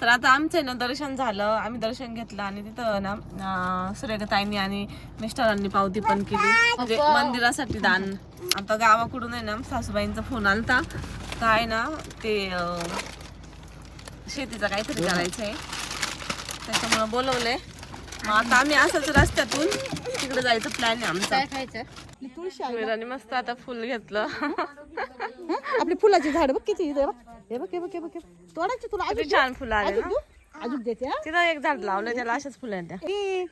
तर आता आमचं आहे ना दर्शन झालं. आम्ही दर्शन घेतलं आणि तिथं ना सुरेखाताईंनी आणि मिस्टरांनी पावती पण केली. म्हणजे मंदिरासाठी दान. आता गावाकडून आहे ना सासूबाईंचा फोन आलता. काय ना ते शेतीचं काहीतरी करायचं आहे त्याच्यामुळं बोलवलंय. मग आता आम्ही असंच रस्त्यातून तिकडे जायचं प्लॅन आहे आमचा. काय खायचं? वीराने मस्त आता फुल घेतलं. आपली फुलाची झाड बघ किती हे बघ हे बघ हे बघ हे बघ. तोडायची तुला. किती छान फुलं आले ना? अजून देते हा? तिथं एक झाड लावलं त्याला अशाच फुलं आहेत त्या. ए,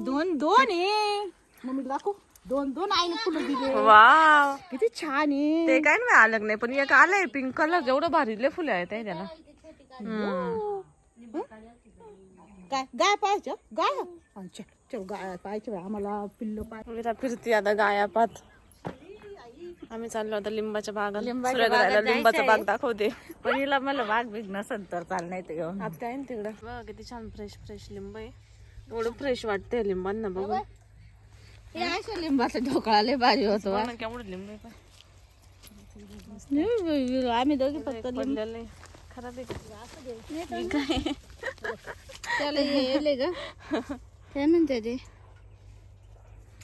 दोन दोन आहे मम्मी दाखव. दोन दोन आईने फुलं दिले. वाव. किती छान आहे ते काय नाही आलं नाही पण एक आलंय पिंक कलर जेवढं भारी लय फुलं आहेत हे त्याला. हम्म. काय गाय पाहायचं गाय? हा, चल चल गाय पाहायचं बाई, आम्हाला पिल्ल पाय विरा फिरती आता गायापात आम्ही चाललो आता लिंबाच्या बागा सुरेखाताईला लिंबाचा बाग दाखवते. पण हिला मला वाघ बिग नसन तर चाल नाही ते घेऊन. आता आहे ना तिकडं. बघ किती छान फ्रेश फ्रेश लिंब आहे. एवढं फ्रेश वाटतंय लिंबांना बघून. हे अशा लिंबाचा ढोकळा लय भारी होतो बघ केवढं लिंब आहे. आम्ही दोघी फक्त आहे. खराब आहे का? हे काय त्याला येले ग. काय म्हणते ते?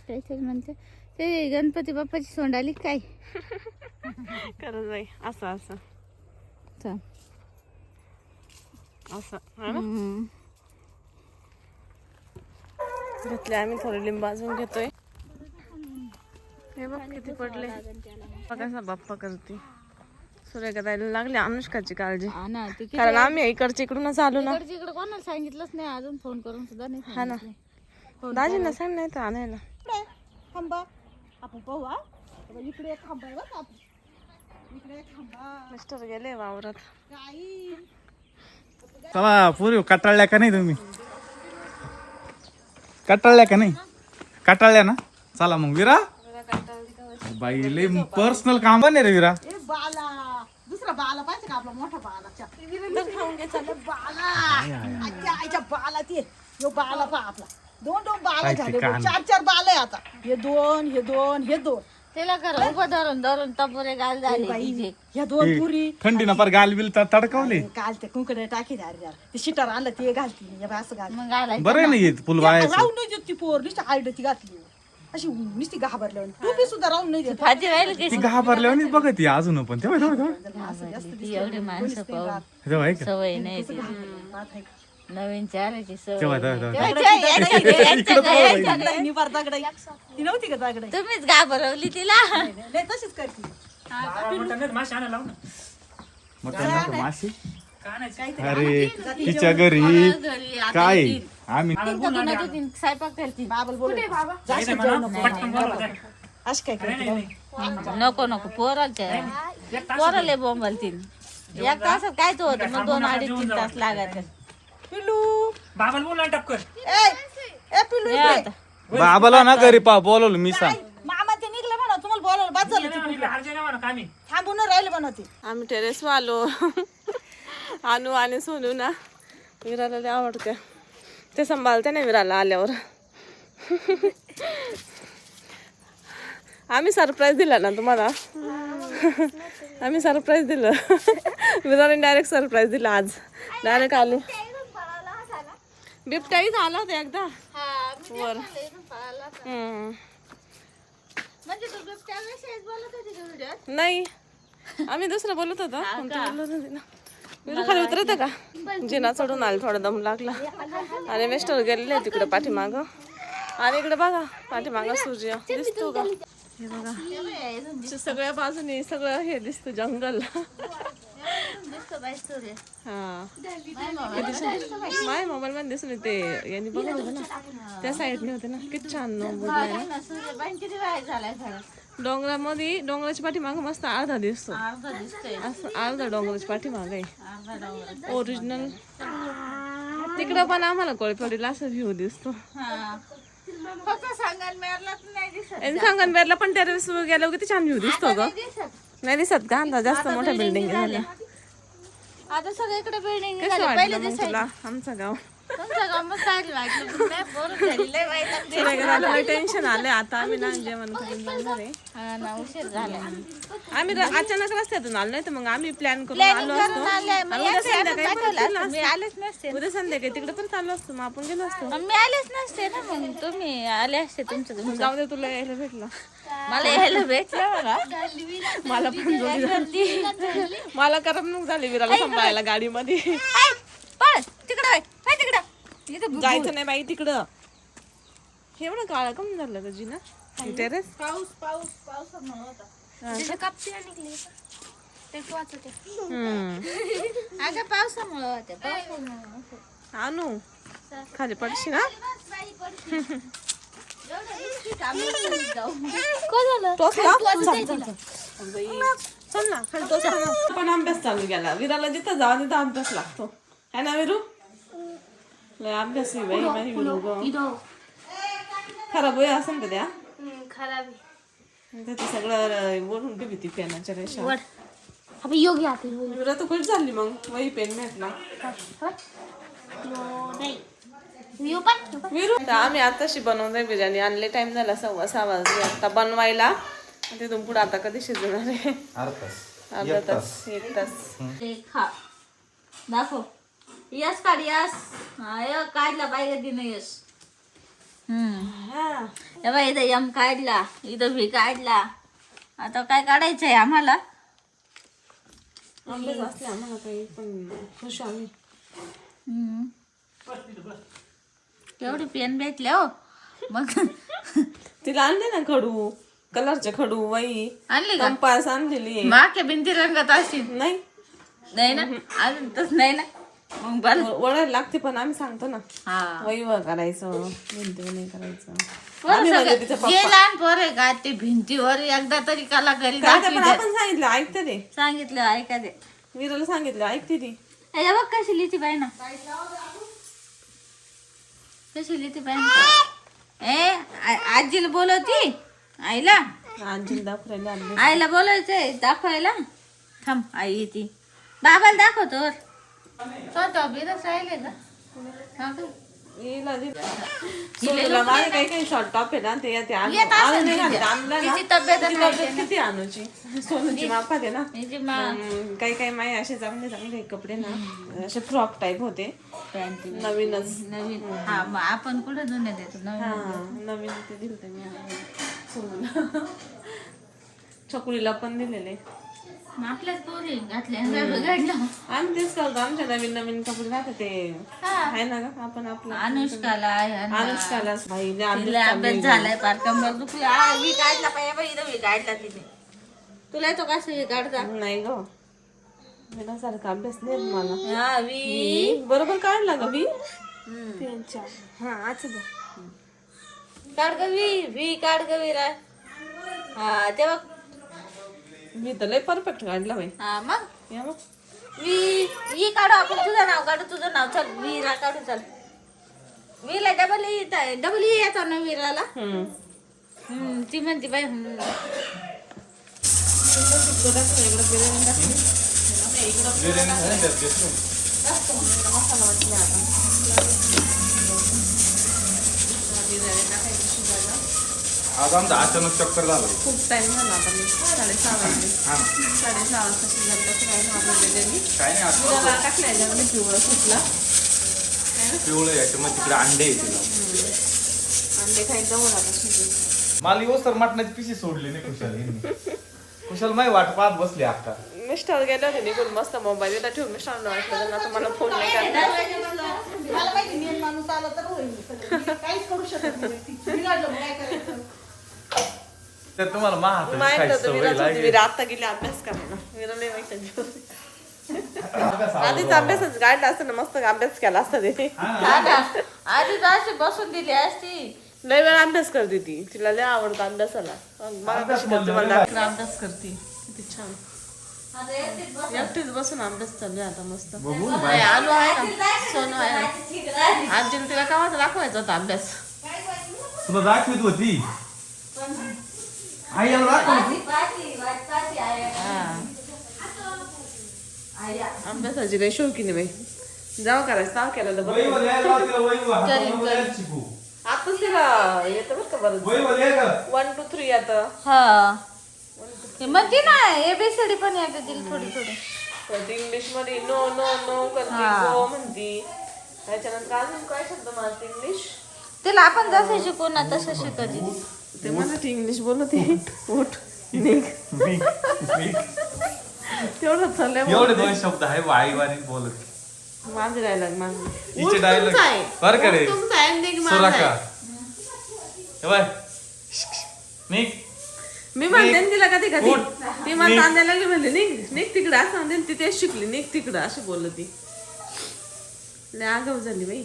काहीतरी म्हणते. ते गणपती बाप्पाची सोंडाली काय? खरंच बाई असं असं. चाल. असं हा ना? हम्म. घेतले आम्ही थोडे लिंब अजून घेतोय. हे बघ किती पडले. कसा बाप्पा करते. ताईला लागली अनुष्काची काळजी. हा ना ते किती- कारण आम्ही इकडच्या इकडूनच आलो ना. इकडच्या इकडे कोणाला सांगितलंच नाही अजून फोन करून सुद्धा नाही हा ना. सांगितलं. दाजींना सांग नाही तर आणायला. थांबा. आपण पाहू हा. बघा, इकडे एक खांबा आहे बरं का आपण. इकडे एक खांबा मिस्टर गेले वावरात. काही. चला पूर्वी कटाळल्या का नाही तुम्ही? कटाळल्या का नाही? कटाळल्या ना? चला मग विरा. बाई लय पर्सनल काम पण आहे रे विरा. ए बाला. दुसरा बाला पाहिजे का आपला मोठा बाला. बाला. आजच्या आईच्या बाला ते. यो बाला पा आपला. दोन दोन बाला झाले कान. चार चार बाला आहे आता. हे दोन हे दोन हे दोन. त्याला करा. उभं धरून धरून टपोरे गाल झाले बाई ह्या दोन पुरी. थंडी ना पर गाल बिल तडकवले. काल ते कुंकडे टाकी द्या रे ते शिटर आणलं ते घालती. हे असं मग बरं आहे ना येत फुल वायाचं. राहून नाही देत ती पोर. नुसती घातली. अशी नुसती घाबरल्यावर तू बी सुद्धा राहून नाही देत. राहील की ती घाबरल्यावर बघत ती अजून पण. तेव्हा एवढी माणसं पाहून. तेव्हा आहे का सवय नाही ती पाहत आहे. नवीन चालायची सवय. तेव्हा तेव्हा. तेव्हा दगडाई, निवार दगडाई. ती नव्हती का दगडाई तुम्हीच घाबरवली तिला. लय तशीच करते. मटण नको, माशी अरे तिच्या घरी घरी आता काय? आम्ही स्वयंपाक करती बाबल बोल. जास्त जेवण नको. अशी काय करते नको नको पोराच्या पोराले बोंबलतील. एक तासात काय तो होतं? मग दोन अडीच तीन तास लागत. पिल्लू. बाबाला बोल ना टपकर ए ए पिल्लू इकडे. आता. बाबाला ना घरी पा बोलवलं मी सांग. मामा ते निघले म्हणा तुम्हाला बोलावलं बाद झालं ते. हारजे म्हणा कामी. थांबून नाही राहिले म्हणा ते. आम्ही टेरेसवर आलो आणू आणि सोनू ना विराला लय आवडते. ते सांभाळते ना विराला आल्यावर. आम्ही सरप्राईज दिला ना तुम्हाला? आम्ही सरप्राईज दिलं. विराने डायरेक्ट सरप्राईज दिला आज. डायरेक्ट आले. बिबट्याही झाला होता एकदा. वर. म्हणजे नाही. आम्ही दुसरं बोलत होतो. बोलत होती ना? विरा खाली उतरत का? जिना चढून आले थोडा दम लागला. आणि मिस्टर गेलेले तिकडे पाठीमाग. आणि इकडे बघा पाठीमाग सूर्य. दिसतो का? हे बघा. सगळ्या बाजूने सगळं हे दिसतं जंगल हा. माय मोबाईल मध्ये दिसून येते. यांनी होतं ना. त्या साईडने होते ना. किती छान डोंगरामध्ये डोंगराच्या पाठीमाग मस्त अर्धा दिसतो. असं अर्धा डोंगराच्या पाठीमाग आहे. ओरिजिनल तिकडं पण आम्हाला कोळीपडीला असं व्ह्यू दिसतो. फक्त सांगाल मेरलाच नाही दिसत आणि संगनवेरला पण टेरेस गेल्यावर किती छान व्ह्यू दिसतो ग. दिसत. नाही दिसत का आता जास्त मोठ्या बिल्डिंग झाल्या. आता सगळीकडे बिल्डिंग कसं वाटलं मग तुला? आमचं गाव. तुमचं गंमत चालली वाटलं पण नाही लय टेन्शन आता आम्ही ना जेवण करून जाणार आहे. हा ना उशीर झाला आम्ही र- अचानक रस्त्यातून आलो नाही तर मग आम्ही प्लॅन करून प्लॅनिंग आलो करून आले असतो मग आणि उद्या संध्याकाळी परत पाठवलं गेलो असतं. मी असतो. आलेच नसते. उद्या संध्याकाळी तिकडे पण चाललो असतो. मग आपण गेलो असतो. मग मी आलेच नसते ना मग तुम्ही आले असते तुमचं जाऊ दे तुला यायला भेटलं. मला यायला भेटलं मला मला पण जोडी मला करमणूक झाली विराला सांभाळायला गाडीमध्ये. पळ तिकडं वळ, हाय तिकडं इथं जायचं नाही बाई तिकडं. हे एवढं काळं कमी झालं का जिना. टेरेस पाऊस पाऊस पावसामुळे होता. हम्म. अगं पावसामुळं होते पावसामुळं आणू. खाली पडशी ना? चल, खाली टोचला. पण अभ्यास चालू केला. विराला जिथं जावा तिथं अभ्यास लागतो. है ना विरू? अभ्यास. खराब होय असं का त्या? खराब त्याचं सगळं वरून ठेवी ती पेनाच्या रेषा. अबे योगी आते हो कुठे झाली मग? वही पेन भेटला आम्ही आताशी बनवतोय बिर्याणी. आणले टाइम झाला सव्वा सहा वाजले. आता बनवायला. तिथून पुढे आता कधी शिजणार आहे? अर्धा तास. एक तास दाखव. यस काढ यस. हा य काढला पाहिजे नाही यस. हम्म. हा. हे बघ इथं यम काढला इथं व्ही काढला. आता काय काढायचंय आम्हाला? अभ्यास असले आम्हाला काही पण खुश आम्ही. हम्म. केवढी पेन भेटले हो? मग तिला आणले ना खडू कलरचे खडू वही. आणली का? कंपास आणलेली. माके भिंती रंगात असतील. नाही. नाही ना? अजून तस नाही ना? मग बरं वळायला लागते पण आम्ही सांगतो ना. हा. वहीवर करायचं भिंतीवर नाही करायचं. आम्ही म्हणजे सगळं- तिचा पप्पा. जे लहान पोर आहे का ते भिंतीवर एकदा तरी कला घरी काय ते पण. आपण सांगितलं ऐकते ते. सांगितलं ऐका ते. वीराला सांगितलं ऐकते ती. हे बघ कशी लिहिती बाई ना. कशी लिहिती बाई ना. ए आ- आजीला बोलवती आईला? आजीला दाखवायला आईला बोलायचंय दाखवायला? थांब आई येते. बाबाला दाखवतो का? हा का? सोनूला माझे काही काही शॉर्ट टॉप आहे ना ते ते आणलं. येत असेल आणून नाही तिच्या. घालत. आणलं ना. तिची तब्येत तिची तब्येत किती आणूची? सोनूची मापात आहे ना. हिची मा हम्म, काही काही माय असे चांगले चांगले कपडे ना असे फ्रॉक टाईप होते. नवीनच. नवीन. हा मग आपण कुठे जुने देतो? नवीन हा नवीन ते दिले मी. सोनूला. छकुलीला पण दिलेले. आपल्याच पोरी घातल्या. बिघडलं आम्ही तेच करतो आमच्या नवीन नवीन कपडे राहते ते. आहे ना ग आपण आपलं अनुष्काला भाई लय अभ्यास तिला चालू अभ्यास आहे. झालाय पार कंबर दुखली आ, मी काढला पाहिजे बाई इथं मी काढला तिने. तुला येतो कसं मी काढता? नाही ग. सारखा अभ्यास नाही येत मला. हा वी. मी बरोबर काढला ग मी त्यांच्या. हा अच्छा काढ ग वी. वी काढ वीरा. हा तेव्हा मी तर लय परफेक्ट काढला बाई. हा मग? या मग. वी वी काढू आपण तुझं नाव काढू तुझं नाव. चल वीरा काढू चल. वीला डबल ई डबल ई येतो ना वीराला? हम्म. हम्म, ती म्हणते बाई हम्म. आज आमचा अचानक चक्कर झालं. खूप टाइम झाला आता. मी साडेसहा वाजले हा. ना साडेसहा वाजता मी काय नाही दुधाला याच्यामध्ये पिवळं सुटला. पिवळं याच्यामध्ये तिकडे अंडे येतील अंडे खायचं जवळ आता शिजून मला येऊस तर मटणाची पिशी सोडली नाही खुशाल यांनी. खुशाल माही वाट पाहत बसली आता. मिस्टर गेले होते निघून मस्त मोबाईल ठेवून मिस्टरांना वाटलं त्यांना आता मला फोन नाही करणार. मला माहिती मेन माणूस आला तर होईल. सगळं. मी काहीच करू शकत नाही. ती बिघडलं मग काय करायचं? तर तुम्हाला महात माहीत होती विरा आता गेली अभ्यास करायला. विरा नाही माहिती आधीच अभ्यासच काढला असतं ना मस्त अभ्यास केला असता तिने ना. आधी अशी बसून दिली असती. लय वेळा अभ्यास करते ती. तिला लय आवडतं अभ्यासाला. मग मला कशी करते मला. दाखला अभ्यास करते. किती छान. आता एकटीच बस. एकटीच बसून अभ्यास चालू आहे आता मस्त. बघू ना. नाही, आलू आहे ना सोनू आहे ना आजीला तिला कामाचा दाखवायचा होता अभ्यास. तुला दाखवित होती? तू. हा आया. अभ्यासाची लय शौकीन बाई. जेव्हा करायचं तेव्हा केलेलं बरं. आताच तिला येतं बरं का बरं. वन टू थ्री आता. हा. ते म्हणते ना एबीसीडी पण येते तिला थोडी थोडी. इंग्लिशमध्ये नो नो नो करते गो म्हणती. त्याच्यानंतर अजून काय शब्द मारते इंग्लिश? तिला आपण जसं शिकू ना तसं शिकायची ते मराठी इंग्लिश बोलत आहे. उठ निघ. तेवढं चाललंय एवढे दोन शब्द आहे वाईवारी बोलत माझे डायलॉग माझे हिचे डायलॉग बरं का रे? तुमचा आहे निघ माझा सुराखा. आहे. हे बाय निघ. मी म्हणते ना तिला कधी कधी. उठ. ती मला तांद्याला लागली म्हणते निघ निघ तिकडं. असं म्हणते ती तेच शिकली निघ तिकडं. अशी बोलत. ती लय आगाऊ झाली बाई.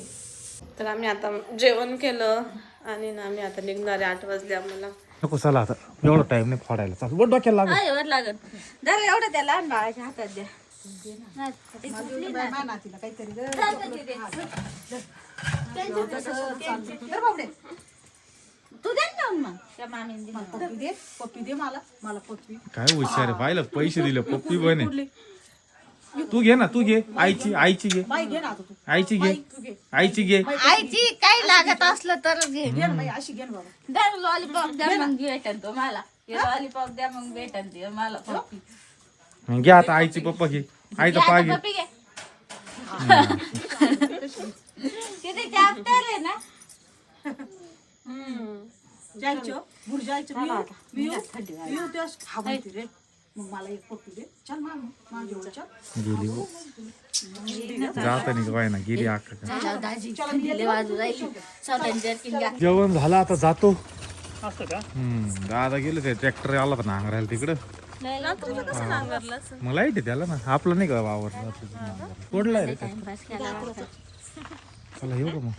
तर आम्ही आता जेवण केलं आणि ना आम्ही आता निघणारे आठ वाजले आम्हाला. नको चला आता. एवढा टाइम नाही फोडायला. चाल बोट डोक्याला लागत एवढं लागत जरा एवढं त्या लहान बाळाच्या हातात द्या. माझ्या नातीला काहीतरी गं. तर बापडे. तू दे ना मग. त्या मामीने दिली. पप्पी दे पप्पी दे मला. मला पप्पी. काय हुशार आहे पाहिलं पैसे दिले पप्पी बने. तू घे ना तू घे. आईची आईची घे. बाई घे ना आता तू. आईची घे. तू घे. आईची घे. आईची काही लागत असलं तर घे. घे ना बाई अशी घे ना बाबा. द्या लॉलीपॉप द्या मग भेटन तो मला. लॉलीपॉप द्या मग भेटन ते. मला पप्पी. घे आता आईची पप्पा घे. आईचा घे आता घे. पप्पी घे. किती चॅप्टर आहे ना? जायचं. भुर जायचं मी येऊ? मी येऊ? मी येऊ रे. मग मला एक पप्पी दे. चल माग माझ्या जवळ चल. गेली हो. जाता नाही काय ना गेली दाजी वाजू स्वतःच्या जेवण झालं आता जातो. असं का? हम्म दादा गेलो ते ट्रॅक्टर आला पण नांगरायला तिकडं. कसं नांगरलं असं? मला येते त्याला ना. आपलं नाही का वावर कोडलाय रे टाइमपास केला वाटतं. चला येऊ का मग?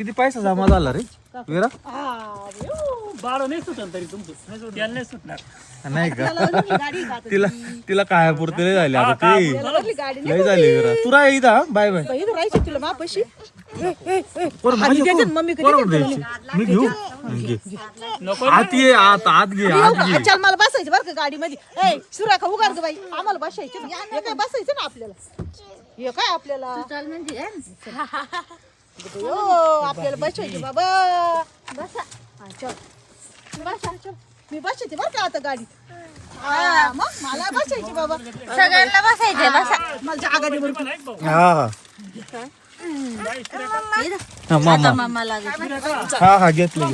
किती पैसा जमा झाला रे? विरा? बाळ नाही सुटल तरी तुमचं नाही सुटलं. त्याला नाही सुटणार नाही का? तिला तिला काय पुरते लय झाले आता ते. लय झाले विरा. तू राह इथं? Bye bye. इथं राहायची तुला मापाशी. मी घेऊ? आत ये आत आत घे आत घे. चल मला बसायचं बरं का गाडीमध्ये? ए सुराखा उगार ग बाई. आम्हाला बसायचं ना. काय बसायचं ना आपल्याला? हे काय आपल्याला? यो आपल्याला बसायचं बाबा. बसा. हा, चल. बसा चल. मी बसायचे बरं का आता गाडीत? हा. मग मला बसायची बाबा. सगळ्यांना बसायचंय बसा. मला जागा दे बरं. हा. हा. हा मामा. मामा लागत हा हा ही घेतलं.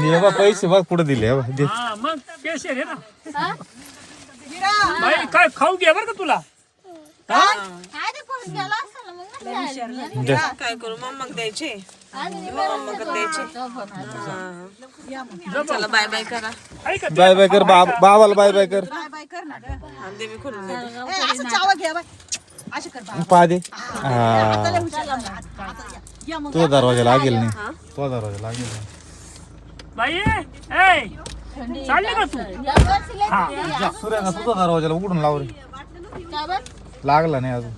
हे बा पैसे बघ पुढे दिले दे. हा मग आहे ना. हा? बाई काय खाऊ घ्या बरं का तुला. दे. काय करू मग मग द्यायचे. हा. चला बाय बाय करा. ऐका बाय बाय कर बाब बाबाला बाय बाय कर. बाय बाय कर ना ग. आणि दे मी खोलून देते. ए, असं चावा घ्या बाय. असे कर बाय पा दे हा. आता हुशार झाला. आता या. या मग. तो दरवाजा लागेल नाही. तो दरवाजा लागेल नाही. बाई ए चालली का तू? या वर्षी लय थंडी आहे. सूर्याना तुझा दरवाजाला उघडून लाव रे. का बरं? लागला नाही अजून.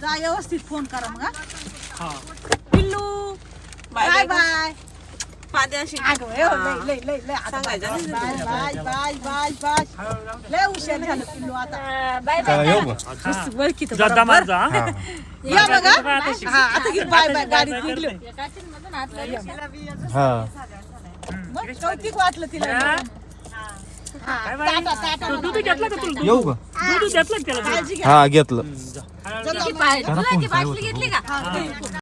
जा व्यवस्थित फोन करा मग हा. हा. पिल्लू. Bye bye. पादे अशी लय हुशार झालं पिल्लू आता. बाय चला येऊ का ओळखीत जा दमार जा हा. या मग हा. आता घे बाय बाय गाडीत निघलो. हा. मग कौतिक वाटलं तिला हा? हा, टाटा टाटा. दूध घेतलं का तुला? येऊ का? दूध घेतलं का त्याला? हा घेतलं. पाय- तुला ती बाटली घेतली का?